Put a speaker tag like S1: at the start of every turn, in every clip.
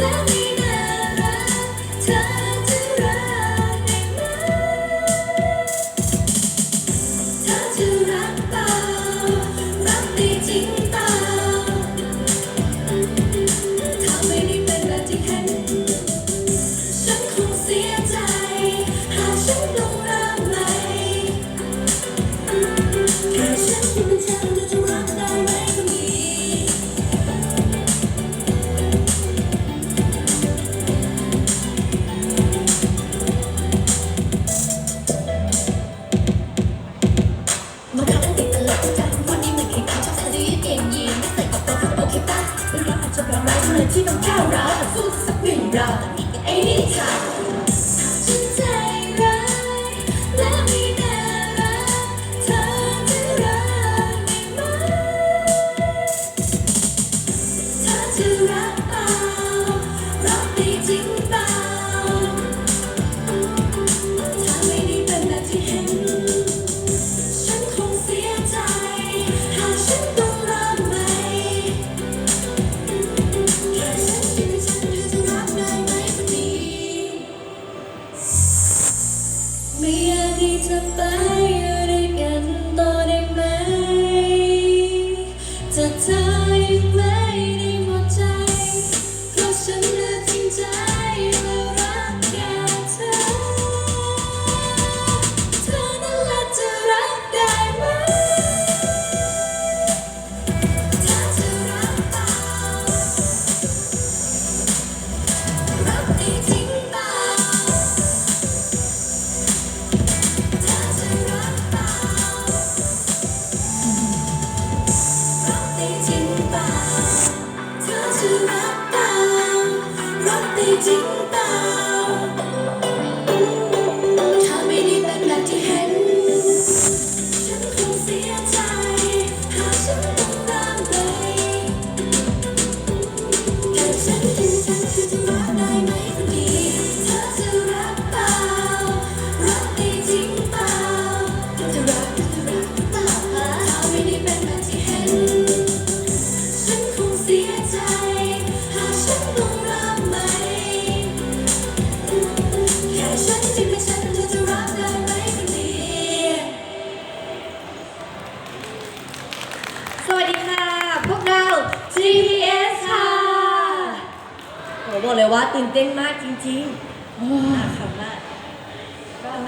S1: า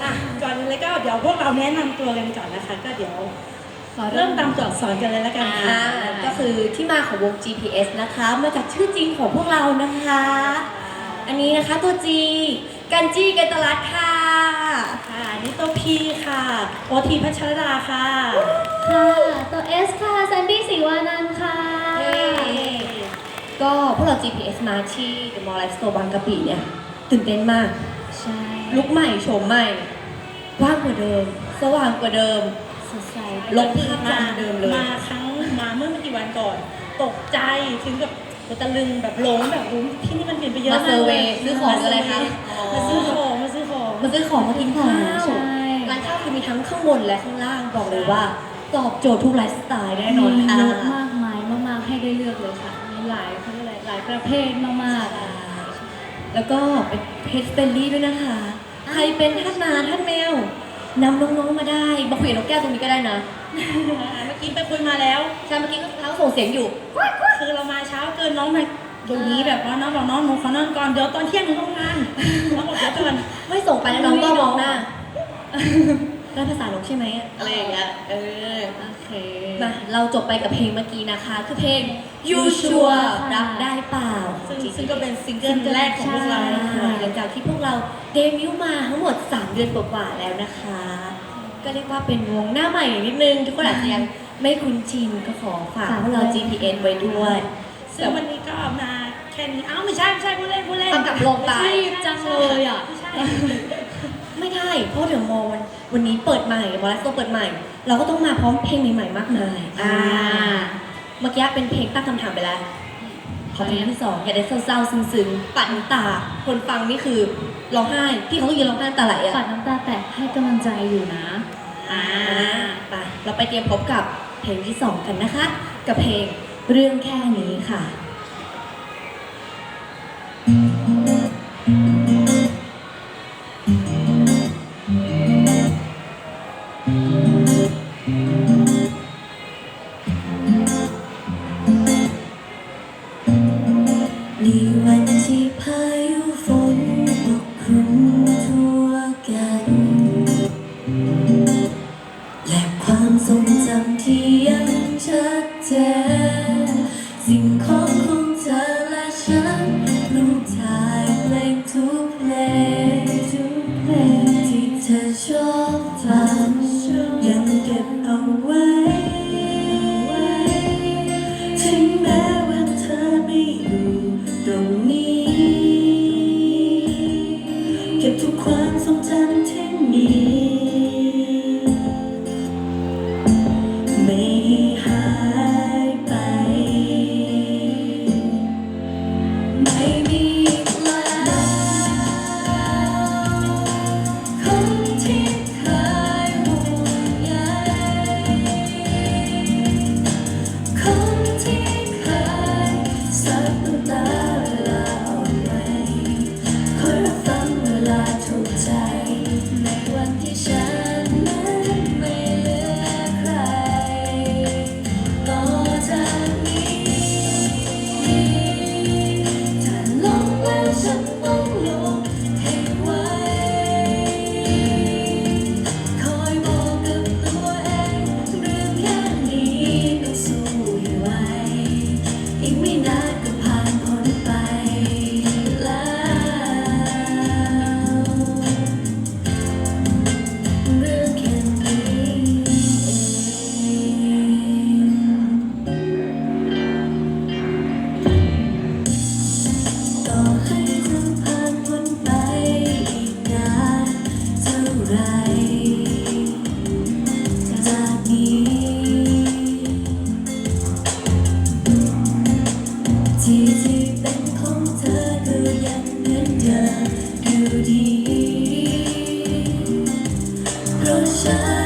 S1: อะก่อนอื่นเลยก็เดี๋ยวพ
S2: วกเรา
S3: แนะนำตัวกันก่อนนะคะ ก็เดี๋ยว
S2: ๆขอ
S3: เริ่มตามตัวอักษรกันเลยแล้วกัน
S2: อ่า
S3: ค่ะ
S2: ก็คือที่มาของวง GPS นะคะ มาจากชื่อจริงของพวกเรานะคะ อันนี้นะคะตัว G กันจี้กันตลัดค่ะ
S3: ค่ะอันนี่ตัวพีค่ะ โอทีพัชรดาค่ะ
S4: ค่ะ ตัว S ค่ะแซนดี้สีวานันท์ค่ะ
S2: เย้ ก็พวกเรา GPS มาที่ The Mall Life Store บางกะปิเนี่ยตื่นเต้นมาก
S4: ใช่
S2: ลุกใหม่โฉมใหม่ว่างกว่าเดิม สว่างกว่าเดิม
S4: สดใส
S2: ลบภาพจำเดิมเลย
S3: มาครั้งมาเมื่อไม่กี่วันก่อน ตกใจถึงกับตะลึงแบบหลงแบบรู้ที่นี่มันเปลี่ยนไปเยอะ
S2: มาเซอร์เวย์
S3: มากล
S2: ซื้อของอะไรคะ
S3: มาซื้อของมาซื้อของ
S2: มาซื้อของมากินข้าว
S4: ใช่
S2: ร้านข้าวคือมีทั้งข้างบนและข้างล่างบอกเลยว่าตอบโจทย์ทุกไลฟ์สไตล์แน่นอน
S4: มี
S2: ค่ะ
S4: เยอะมากมายมากๆให้ได้เลือกเลยค่ะมีหลายเขาเรียกอะไรหลายประเภทมาก
S2: แล้วก็เป็นเพจเฟรนลี่ด้วยนะคะ ใครเป็นท่านมาท่านแมวนำน้องๆมาได้มาคุยกับนกแก้วตรงนี้ก็ได้นะ
S3: อ่าเมื่อกี้ไปคุยมาแล้ว
S2: ใช่เมื่อกี้ก็เขาส่งเสียงอยู่
S3: คือเรามาเช้าเกินน้องมาเดี๋ยวนี้แบบว่าน้องบอกน้องหนูขอนอนก่อนเดี๋ยวตอนเที่ยงหนูทำงานน้องบอกเดี๋ยวก่อน
S2: ไม่ส่งไปแล้วน้องก็มองหน้า ได้ภาษานกใช่ไหมอะไรอย่างเงี้ย เออ
S4: ๆโอเค
S2: มาเราจบไปกับเพลงเมื่อกี้นะคะ คือเพลง You Sure รักได้เปล่าของ
S3: ซึ่ง
S2: G
S3: ซึ่งก็เป็นซิงเกิลแรกของพวกเรา
S2: ใช่หลังจากที่พวกเราเดบิวต์มาทั้งหมด 3 เดือนกว่าๆแล้วนะคะ ก็เรียกว่าเป็นวงหน้าใหม่นิดนึง ทุกคนอาจจะยังไม่คุ้นชินก็ขอฝากพวกเรา GPS ไว้ด้วย
S3: ซึ่งวันนี้ก็มาแค่นี้อ้าวไม่ใช่ไม่ใช่ผู้เล่นผู้เล่น
S2: ต้องกลับลงไป
S3: ไม่ใช่
S4: จังเลยอะ
S3: ไม่ใช่
S2: ไม่ได้เพราะเดี๋ยวมอวันวันนี้เปิดใหม่วอลเลสโตเปิดใหม่ เราก็ต้องมาพร้อมเพลงใหม่ๆมากมายอ่าเมื่อกี้เป็นเพลงตั้งคำถามไปแล้ว ขอเพลงที่สองอยากได้เศร้าๆซึ้งๆ ปัดน้ำตา คนฟังนี่คือร้องไห้พี่เขาก็ยืนร้องไห้น้ำตาไหลอะ
S4: ปัดน้ำตาแตกให้กำลังใจอยู่นะ
S2: อ่า
S1: เราไปเตรียมพบกับเพลงที่สองกันนะคะ กับเพลงเรื่องแค่นี้ค่ะ เพ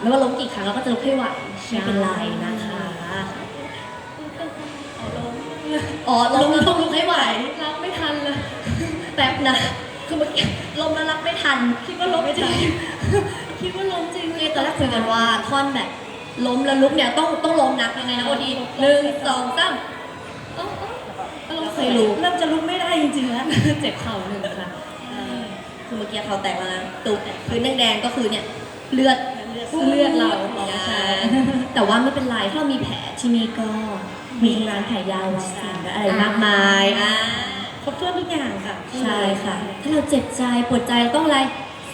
S1: ไม่ว่าล้มกี่ครั้งเราก็จะลุกให้ไหวไม่เป็นไรนะคะอ๋อล้มแล้วต้องลุกให้ไหว
S4: รับไม่ทันเลย
S1: แป๊บนะคือเมื่อกี้ล้มแล้วรับไม่ทัน
S4: คิดว่าล้มจริงคิดว่าล้มจริง
S1: คือตอนแรกคุยกันว่าท่อนแบบล้มแล้วลุกเนี่ยต้องต้องล้มนับยังไงนะโอดีหนึ่งสองสาม
S4: เออเออเออ
S1: เราเคยรู้
S3: เริ่มจะลุกไม่ได้จริงๆแล้ว
S4: เจ็บเข่าหนึ่งค่ะ
S1: คือเมื่อกี้เขาแตกแล้วนะตุกพื้นแดงๆก็คือเนี่ยเลือด
S4: เลือดเราอ๋อ
S1: ใช่
S4: ใช่
S1: แต่ว่าไม่เป็นไรถ้าเรามีแผลที่นี่ก็มีร้านขายยาวัคซีนและอะไรมากมายอ่า
S3: ครบถ้วนทุกอย่างค่ะ
S1: ใช่ค่ะ ถ้าเราเจ็บใจปวดใจเราต้องอะไร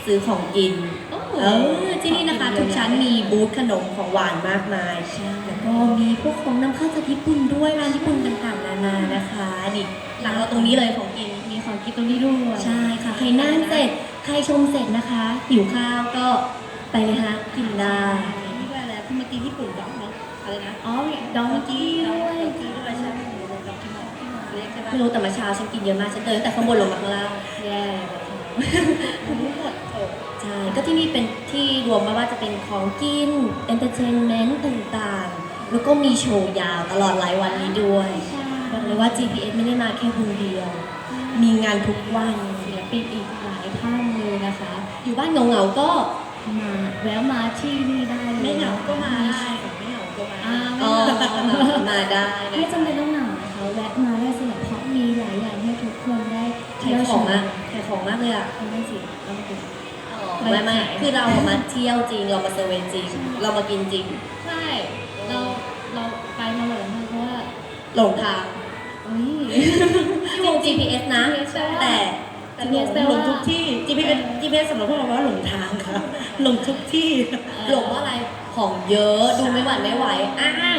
S1: ซื้อของกิน
S4: โอ้
S1: เออที่นี่นะคะ ทุกชั้นมีบูธขนมของหวานมากมาย
S4: ใช่
S1: แล้ว
S2: ก็มีพวกของนำเข้าจากญี่ปุ่นด้วยร้านญี่ปุ่นต่างๆนานานะคะนี่หลังเราตรงนี้เลยของกิน
S4: มีของกินตรงนี้ด้วย
S2: ใช่ค่ะ ใครนั่งเสร็จใครชมเสร็จนะคะหิวข้าวก็ ไปเลยฮะกินได้
S3: นี่ด้วยอะไรที่เมื่อกี้ญี่ปุ่นดอกเนาะอะไรนะ
S4: อ๋อมีดองกี้
S3: ด
S4: ด้
S3: อ
S4: วย
S3: กกี้ด้วยใช่ไหมดอกกี้หมอเล็กใช่ปะ
S2: ไม่รู้แต่มาเช้าฉันกินเยอะมากฉันเดินตั้งแต่ข้างบนลงมาข้างล่าง
S4: แย่
S3: รู้หมดโอ้
S2: ใช่ก็ที่นี่เป็นที่รวมไม่ว่าจะเป็นของกินเอนเตอร์เทนเมนต์ต่างๆ แล้วก็มีโชว์ยาวตลอดหลายวันนี้ด้วย
S4: ใช่
S2: บอกเลยว่า GPS ไม่ได้มาแค่คนเดียว มีงานทุกวัน
S4: ศิลปินอีกหลายท่านเลยนะคะ
S2: อยู่บ้านเหงาๆก็
S4: มาแวะมาที่นี่ได้เลย
S3: ไม่เหงาก็มาได้ไม่เหงาก็มา
S4: อ่า
S2: อ๋อ
S4: ไม่เหงา
S2: มาได้นะ
S4: ไม่จำเป็นต้องหนาวนะคะแวะมาได้สำหรับเพราะมีหลายอย่างให้ทุกคนได้
S2: ขายของมากขายของมากเลยอะ
S4: เอาได้สิเอาไปสิ
S2: ไม่ไม่คือเรามาเที่ยวจริงเรามาเซอร์เวย์จริง เรามากินจริง
S4: ใช่เราเราไปมาหมดแล้วค่ะเพราะว่า
S2: หลงทาง
S4: เอ้ย
S2: ที่วง GPS นะ
S4: GPS
S2: แต่
S3: แต่หลงหลงทุกที่ GPS GPS สำหรับพวกเราว่าหลงทางค่ะหลงทุกที่
S2: หลงว่าอะไรของเยอะดูไม่หวั่นไม่ไหวอะง่า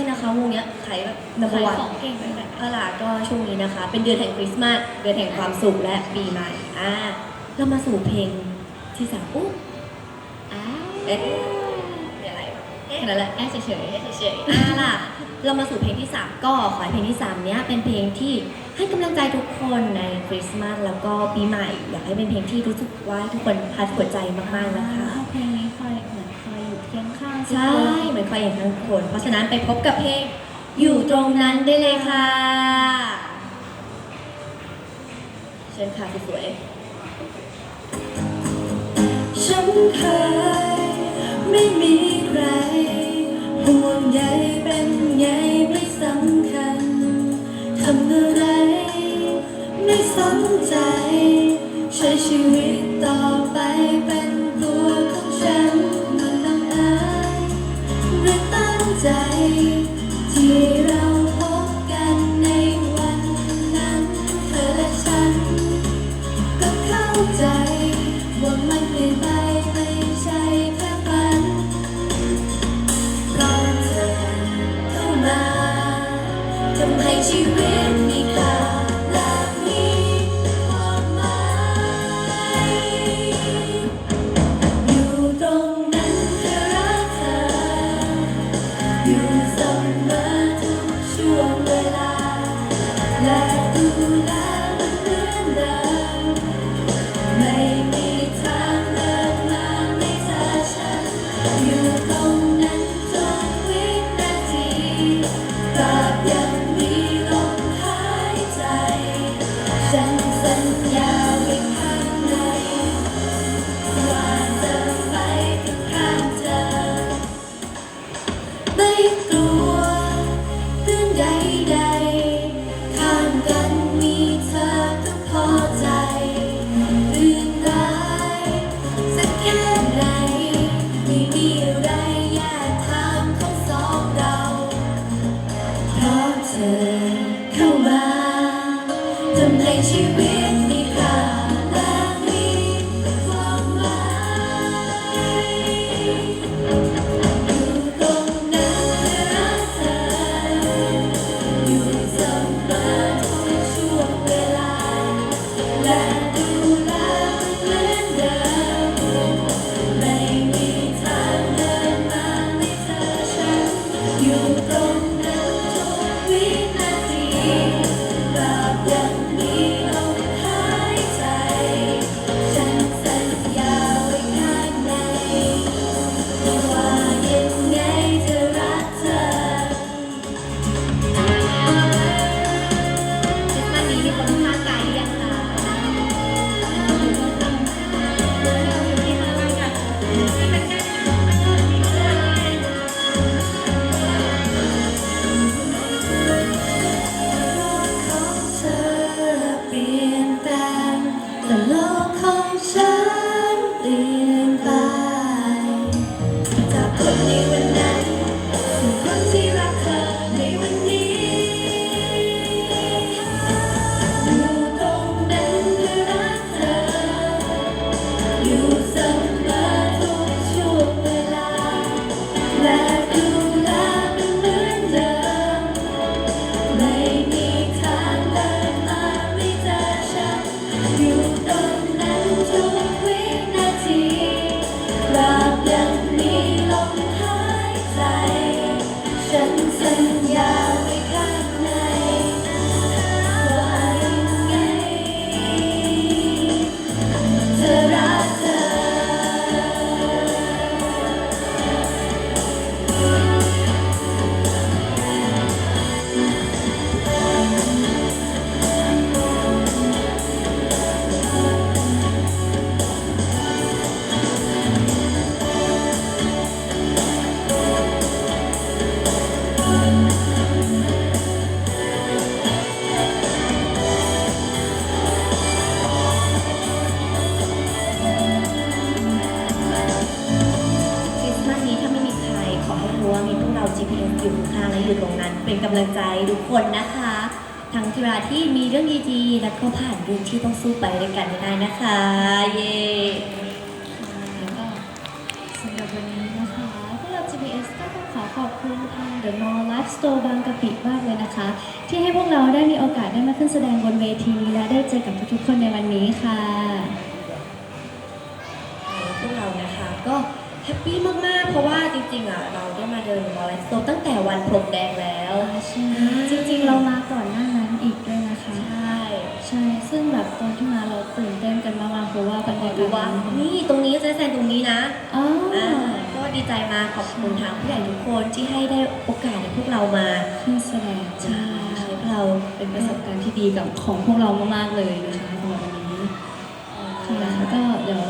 S2: ยๆนะคะวงเนี้ยขายแบบนับ
S4: ขาย
S2: วัน
S4: ของเก่งเลย
S2: เอาล่ะก็ช่วงนี้นะคะ เป็นเดือนแห่งคริสต์มาสเดือนแห่งความสุขและปีใหม่อะเรามาสู่เพลงที่สามอุ๊ย
S4: อ้าว
S2: เอ๊ะเป็นอะไรแค่นั้นแหละ
S4: แอบเฉย
S2: เฉยๆอะล่ะเรามาสู่เพลงที่3ก็ขอให้เพลงที่3เนี้ยเป็นเพลงที่ ให้กำลังใจทุกคนในคริสต์มาสแล้วก็ปีใหม่ อยากให้เป็นเพลงที่รู้สึกว่าทุกคนพัดหัวใจมากๆนะคะ
S4: เพลงนี้คอยเหมือนคอยอยู่เคียงข้างทุก
S2: ใช่
S4: คน
S2: เหมือนใครอย่างทั้งคน เพราะฉะนั้นไปพบกับเพลงอยู่ตรงนั้นได้เลยค่ะ เชิญค่ะสวย
S1: ฉันเคยไม่มีใคร สนใจ ใช้ชีวิตต่อไปเป็นตัวของฉันมันบังเอิญหรือตั้งใจ ที่เราพบกันในวันนั้นเธอและฉัน ก็เข้าใจ ว่ามันเปลี่ยนไปไม่ใช่แค่ฝันเพราะเธอเข้ามาทำให้ชีวิต ข้างและอยู่ตรงนั้น เป็
S2: นกำลังใจทุกคนนะคะ ทั้งที่เวลาที่มีเรื่องดีๆ แล้วก็ผ่านเรื่องที่ต้องสู้ไปด้วยกันให้ได้นะคะ เย้
S4: แล้วก็สำหรับวันนี้นะคะพวกเรา GPS ก็ต้องขอขอบคุณทาง The Mall Life Store บางกะปิมากเลยนะคะ ที่ให้พวกเราได้มีโอกาสได้มาขึ้นแสดงบนเวทีนี้และได้เจอกับทุกๆคนในวันนี้ค่ะ
S2: พวกเรานะคะก็ แฮปปี้มาก ๆ เพราะว่าจริง ๆ อะ เราได้มาเดินมอลล์สโตตั้งแต่วันพรมแดงแล้ว
S4: ใช่จริงๆเรามาก่อนหน้านั้นอีกด้วยนะคะ
S2: ใช่
S4: ใช่ซึ่งแบบตอนที่มาเราตื่นเต้นกันมากๆเพราะว่าบรรยากา
S2: ดู
S4: ศ
S2: ว่านี่ตรงนี้จะแสดงตรงนี้นะ
S4: อ๋อ
S2: อ่าก็ดีใจมากขอบคุณทางผู้ใหญ่ทุกคนที่ให้ได้โอกาสให้พวกเรามา
S4: ขึ้นแสดง
S2: ใช่พวกเรา
S4: เป็นประสบการณ์ที่ดีกับของพวกเรามากๆเลยนะคะสำหรับวันนี้ค่ะแล้วก็เดี๋ยว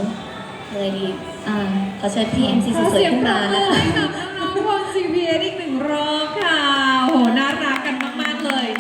S2: เลยดี
S4: อ่า
S2: ข อเชิญพี่เอ็มซีสวยๆขึ้นมานะคะ ขอเสียงปรบมือให้กับ
S3: น้องๆวง CBS อีก
S4: หนึ่งรอบค่ะโหน่า